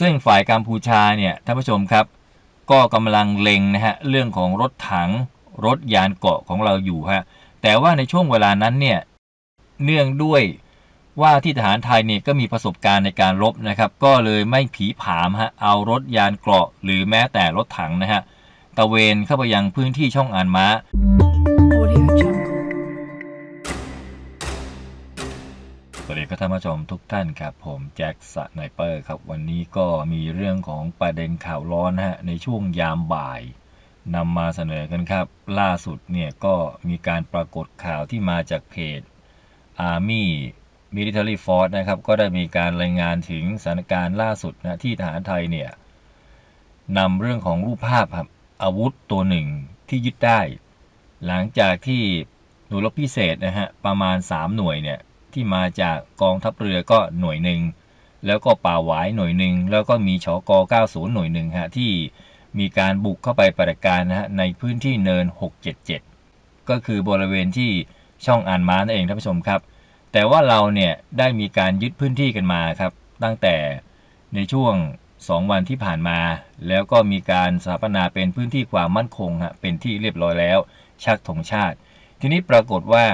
ซึ่งฝ่ายกัมพูชาเนี่ยท่านผู้ชมครับ ก็กำลังเล็งนะฮะเรื่องของรถถังรถยานเกาะของเราอยู่ฮะแต่ว่าในช่วงเวลานั้นเนี่ยเนื่องด้วยว่าที่ทหารไทยเนี่ยก็มีประสบการณ์ในการรบนะครับ ก็เลยไม่ผีผามฮะเอารถยานเกราะ หรือแม้แต่รถถังนะฮะตะเวนเข้าไปยังพื้นที่ช่องอ่านม้า วัสดีครับท่านผู้ชมทุกท่านครับผมแจ็คสไนเปอร์ครับวันนี้ก็มีเรื่องของประเด็นข่าวร้อนนะฮะในช่วงยามบ่ายนำมาเสนอกันครับ ล่าสุดเนี่ยก็มีการปรากฏข่าวที่มาจากเพจ Army Military Force นะครับก็ได้มีการรายงานถึงสถานการณ์ล่าสุดนะที่ทหารไทยเนี่ยนำเรื่องของรูปภาพครับอาวุธตัวหนึ่งที่ยึดได้ หลังจากที่หน่วยรบพิเศษนะฮะประมาณ 3 หน่วยเนี่ย ที่มาจากกองทัพเรือก็หน่วยหนึ่ง แล้วก็ป่าหวายหน่วยหนึ่ง แล้วก็มีชก90 หน่วยหนึ่งฮะที่มีการบุกเข้าไปปฏิการนะฮะในพื้นที่เนิน 677 ก็คือบริเวณที่ช่องอ่านม้านั่นเองท่านผู้ชมครับ แต่ว่าเราเนี่ยได้มีการยึดพื้นที่กันมาครับ ตั้งแต่ในช่วง 2 วันที่ผ่านมา แล้วก็มีการสถาปนาเป็นพื้นที่ความมั่นคงฮะเป็นที่เรียบร้อยแล้ว ชักธงชาติ ทีนี้ปรากฏว่า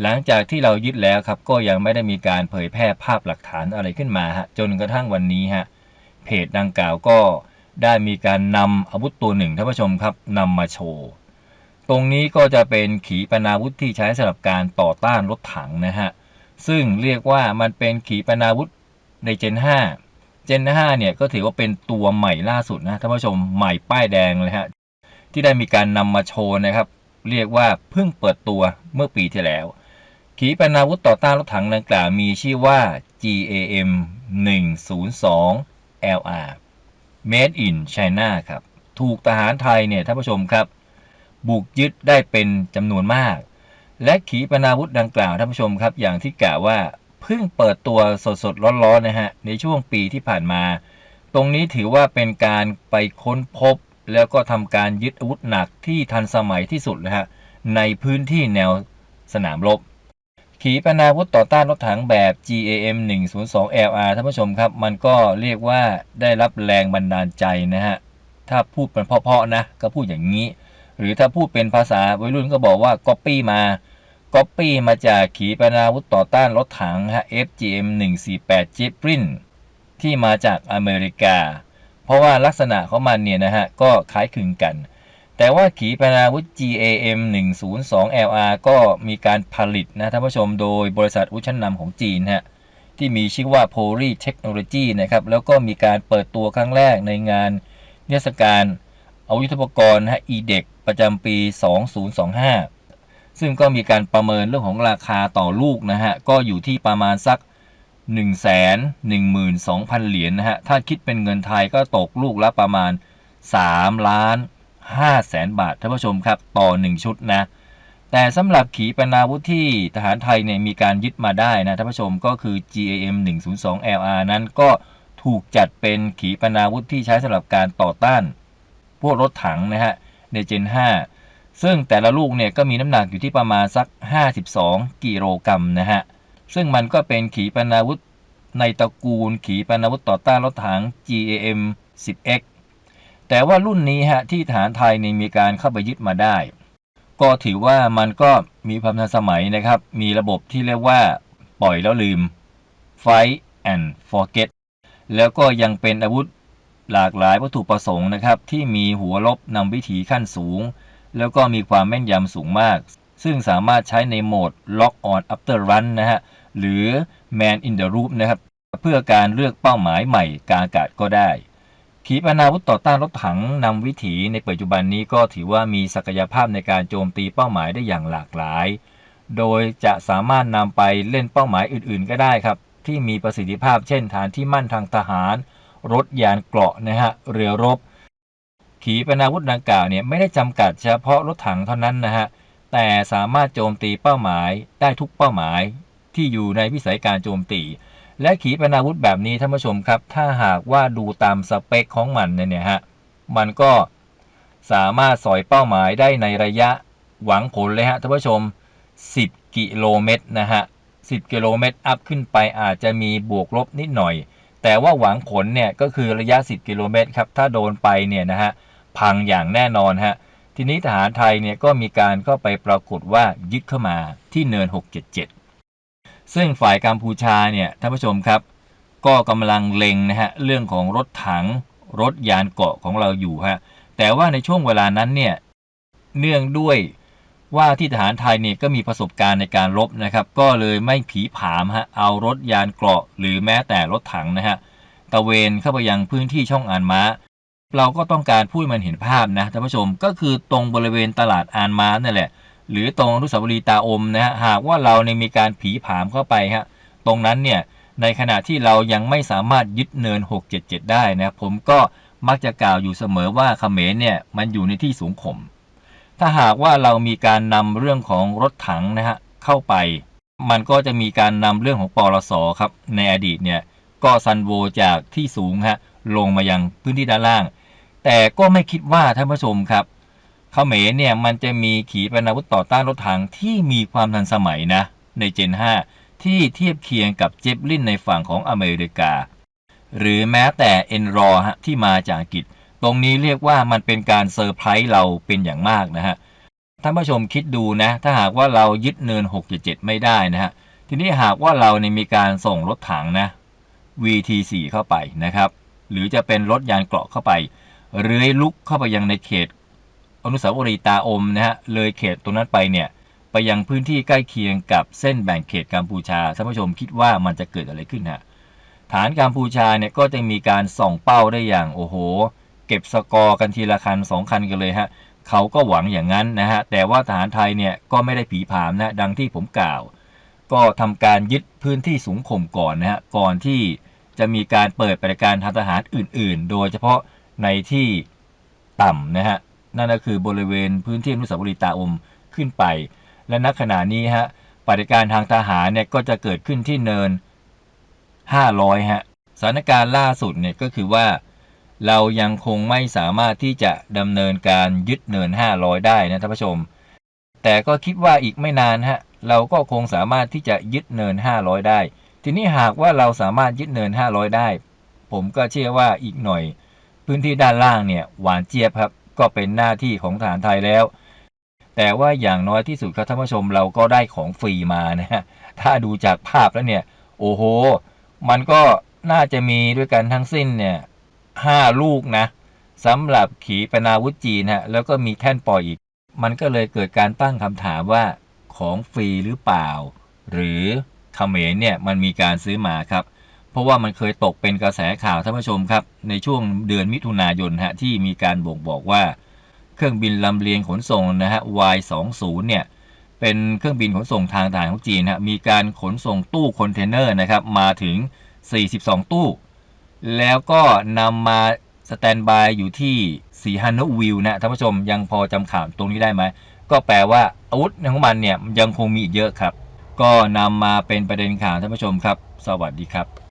หลังจากที่เรายึดแล้วครับก็ยังไม่ได้มีการเผยแพร่ภาพหลักฐานอะไรขึ้นมาฮะจนกระทั่งวันนี้ฮะเพจดังกล่าวก็ได้มีการนำอาวุธตัวหนึ่งท่านผู้ชมครับนำมาโชว์ตรงนี้ก็จะเป็นขีปนาวุธที่ใช้สำหรับการต่อต้านรถถังนะฮะซึ่งเรียกว่ามันเป็นขีปนาวุธในเจน5เจน5เนี่ยก็ถือว่าเป็นตัวใหม่ล่าสุดนะท่านผู้ชมใหม่ป้ายแดงเลยฮะที่ได้มีการนำมาโชว์นะครับ เรียกว่าเพิ่งเปิดตัวเมื่อปีที่แล้ว ขีปนาวุธต่อต้านรถถังดังกล่าวมีชื่อว่า GAM 102 LR Made in China ครับ ถูกทหารไทยเนี่ยท่านผู้ชมครับ บุกยึดได้เป็นจำนวนมาก และขีปนาวุธดังกล่าวท่านผู้ชมครับ อย่างที่กล่าวว่าเพิ่งเปิดตัวสดๆร้อนๆนะฮะ ในช่วงปีที่ผ่านมา ตรงนี้ถือว่าเป็นการไปค้นพบ แล้วก็ทำการยึดอาวุธหนักที่ทันสมัยที่สุดนะฮะในพื้นที่แนวสนามรบ ขีปนาวุธต่อต้านรถถังแบบ GAM 102 LR ท่านผู้ชมครับ มันก็เรียกว่าได้รับแรงบันดาลใจนะฮะ ถ้าพูดเป็นเพาะๆนะ ก็พูดอย่างนี้ หรือถ้าพูดเป็นภาษาวัยรุ่นก็บอกว่า Copy มา Copy มาจากขีปนาวุธต่อต้านรถถังฮะ FGM 148 j e p r i n ที่มาจากอเมริกา เพราะว่าลักษณะของมันเนี่ยนะฮะ ก็คล้ายคลึงกัน แต่ว่าขีปนาวุธ GAM 102 LR ก็มีการผลิตนะท่านผู้ชมโดยบริษัทอุชั้นนำของจีนฮะที่มีชื่อว่า Poly Technology นะครับแล้วก็มีการเปิดตัวครั้งแรกในงานเทศกาลอาวุธยุทโธปกรณ์ฮะ EDEC ประจำปี 2025 ซึ่งก็มีการประเมินเรื่องของราคาต่อลูกนะฮะก็อยู่ที่ประมาณสัก 1 1 2 0 0 0 เหรียญนะฮะถ้าคิดเป็นเงินไทยก็ตกลูกละประมาณ 3 ล้าน 5แสนบาทท่านผู้ชมครับ ต่อ 1 ชุดนะ แต่สำหรับขีปนาวุธที่ทหารไทยเนี่ยมีการยึดมาได้นะท่านผู้ชมก็คือ GAM 102 LR นั้นก็ถูกจัดเป็นขีปนาวุธที่ใช้สำหรับการต่อต้าน พวกรถถังนะฮะในเจน 5 ซึ่งแต่ละลูกเนี่ยก็มีน้ำหนักอยู่ที่ประมาณสัก 52 กิโลกรัมนะฮะซึ่งมันก็เป็นขีปนาวุธในตระกูลขีปนาวุธต่อต้านรถถัง GAM 10X แต่ว่ารุ่นนี้ฮะที่ฐานไทยนี่มีการเข้าไปยึดมาได้ ก็ถือว่ามันก็มีความทันสมัยนะครับ มีระบบที่เรียกว่าปล่อยแล้วลืม Fight and Forget แล้วก็ยังเป็นอาวุธหลากหลายวัตถุประสงค์นะครับ ที่มีหัวลบนำวิถีขั้นสูง แล้วก็มีความแม่นยำสูงมาก ซึ่งสามารถใช้ในโหมด Lock on After Run นะฮะ หรือ Man in the Loop นะครับ เพื่อการเลือกเป้าหมายใหม่กางอากาศก็ได้ ขีปนาวุธต่อต้านรถถังนำวิถีในปัจจุบันนี้ก็ถือว่ามีศักยภาพในการโจมตีเป้าหมายได้อย่างหลากหลาย โดยจะสามารถนำไปเล่นเป้าหมายอื่นๆ ก็ได้ครับ ที่มีประสิทธิภาพเช่นฐานที่มั่นทางทหาร รถยานเกราะนะฮะเรือรบ ขีปนาวุธดังกล่าวเนี่ยไม่ได้จำกัดเฉพาะรถถังเท่านั้นนะฮะแต่สามารถโจมตีเป้าหมายได้ทุกเป้าหมายที่อยู่ในวิสัยการโจมตี และขีปนาวุธแบบนี้ท่านผู้ชมครับ ถ้าหากว่าดูตามสเปคของมันเนี่ยฮะมันก็สามารถสอยเป้าหมายได้ในระยะหวังผลเลยฮะท่านผู้ชม 10 กิโลเมตรนะฮะ 10 กิโลเมตรอัพขึ้นไปอาจจะมีบวกลบนิดหน่อย แต่ว่าหวังผลเนี่ยก็คือระยะ 10 กิโลเมตรครับ ถ้าโดนไปเนี่ยนะฮะพังอย่างแน่นอนฮะ ทีนี้ทหารไทยเนี่ยก็มีการก็ไปปรากฏว่ายึดเข้ามาที่เนิน 677 ซึ่งฝ่ายกัมพูชาเนี่ยท่านผู้ชมครับ ก็กำลังเล็งนะฮะเรื่องของรถถังรถยานเกราะของเราอยู่ฮะแต่ว่าในช่วงเวลานั้นเนี่ยเนื่องด้วยว่าที่ทหารไทยเนี่ยก็มีประสบการณ์ในการรบนะครับ ก็เลยไม่ผีผามฮะเอารถยานเกราะ หรือแม้แต่รถถังนะฮะตะเวนเข้าไปยังพื้นที่ช่องอานม้า เราก็ต้องการพูดมันเห็นภาพนะท่านผู้ชมก็คือตรงบริเวณตลาดอานม้านั่นแหละ หรือตรงอนุสาวรีย์ตาอมนะฮะหากว่าเราเนี่ยมีการผีผามเข้าไปฮะตรงนั้นเนี่ยในขณะที่เรายังไม่สามารถยึดเนิน 677 ได้นะผมก็มักจะกล่าวอยู่เสมอว่าเขมรเนี่ยมันอยู่ในที่สูงข่มถ้าหากว่าเรามีการนำเรื่องของรถถังนะฮะเข้าไป มันก็จะมีการนำเรื่องของปลสครับในอดีตเนี่ยก็ซันโวจากที่สูงฮะลงมายังพื้นที่ด้านล่าง แต่ก็ไม่คิดว่าท่านผู้ชมครับ เขมรเนี่ยมันจะมีขีปนาวุธต่อต้านรถถังที่มีความทันสมัยนะ ในเจน 5 ที่เทียบเคียงกับเจฟลินในฝั่งของอเมริกา หรือแม้แต่เอ็นรอฮะที่มาจากอังกฤษ ตรงนี้เรียกว่ามันเป็นการเซอร์ไพรส์เราเป็นอย่างมากนะฮะท่านผู้ชมคิดดูนะ ถ้าหากว่าเรายึดเนิน 677 ไม่ได้นะฮะ ทีนี้หากว่าเราเนี่ยมีการส่งรถถังนะ VT4 เข้าไปนะครับ หรือจะเป็นรถยานเกราะเข้าไป เรื้อยลุกเข้าไปยังในเขต อนุสาวรีย์ตาอมนะฮะเลยเขตตรงนั้นไปเนี่ยไปยังพื้นที่ใกล้เคียงกับเส้นแบ่งเขตกัมพูชาท่านผู้ชมคิดว่ามันจะเกิดอะไรขึ้นฮะฐานกัมพูชาเนี่ยก็จะมีการส่องเป้าได้อย่างโอ้โห เก็บสกอร์กันทีละคันสองคันกันเลยฮะเขาก็หวังอย่างนั้นนะฮะแต่ว่าทหารไทยเนี่ยก็ไม่ได้ผีผามนะดังที่ผมกล่าว ก็ทำการยึดพื้นที่สูงข่มก่อนนะฮะก่อนที่จะมีการเปิดปฏิการทางทหารอื่น ๆ โดยเฉพาะในที่ต่ำนะฮะ นั่นก็คือบริเวณพื้นที่อนุสาวรีย์ตาอมขึ้นไป และณขณะนี้ฮะปฏิการทางทหารเนี่ยก็จะเกิดขึ้นที่เนิน 500ฮะสถานการณ์ล่าสุดเนี่ยก็คือว่า เรายังคงไม่สามารถที่จะดำเนินการยึดเนิน 500 ได้นะท่านผู้ชม แต่ก็คิดว่าอีกไม่นานฮะเราก็คงสามารถที่จะยึดเนิน 500 ได้ ทีนี้หากว่าเราสามารถยึดเนิน 500 ได้ ผมก็เชื่อว่าอีกหน่อย พื้นที่ด้านล่างเนี่ยหวานเจี๊ยบครับ ก็เป็นหน้าที่ของทหารไทยแล้ว แต่ว่าอย่างน้อยที่สุดครับท่านผู้ชมเราก็ได้ของฟรีมานะฮะถ้าดูจากภาพแล้วเนี่ย โอ้โห มันก็น่าจะมีด้วยกันทั้งสิ้นเนี่ยห้าลูกนะสำหรับขีปนาวุธจีนฮะแล้วก็มีแท่นปล่อยอีก มันก็เลยเกิดการตั้งคำถามว่าของฟรีหรือเปล่า หรือเขมรเนี่ยมันมีการซื้อมาครับ เพราะว่ามันเคยตกเป็นกระแสข่าวท่านผู้ชมครับ ในช่วงเดือนมิถุนายนฮะที่มีการบ่งบอกว่า เครื่องบินลำเลียงขนส่งนะฮะ Y20 เนี่ยเป็นเครื่องบินขนส่งทางทหารของจีนฮะมีการขนส่งตู้คอนเทนเนอร์นะครับมาถึง 42 ตู้ แล้วก็นำมาสแตนบายอยู่ที่สีฮันนวิลนะท่านผู้ชมยังพอจำข่าวตรงนี้ได้ไหม ก็แปลว่าอาวุธของมันเนี่ยยังคงมีอีกเยอะครับ ก็นำมาเป็นประเด็นข่าวท่านผู้ชมครับ สวัสดีครับ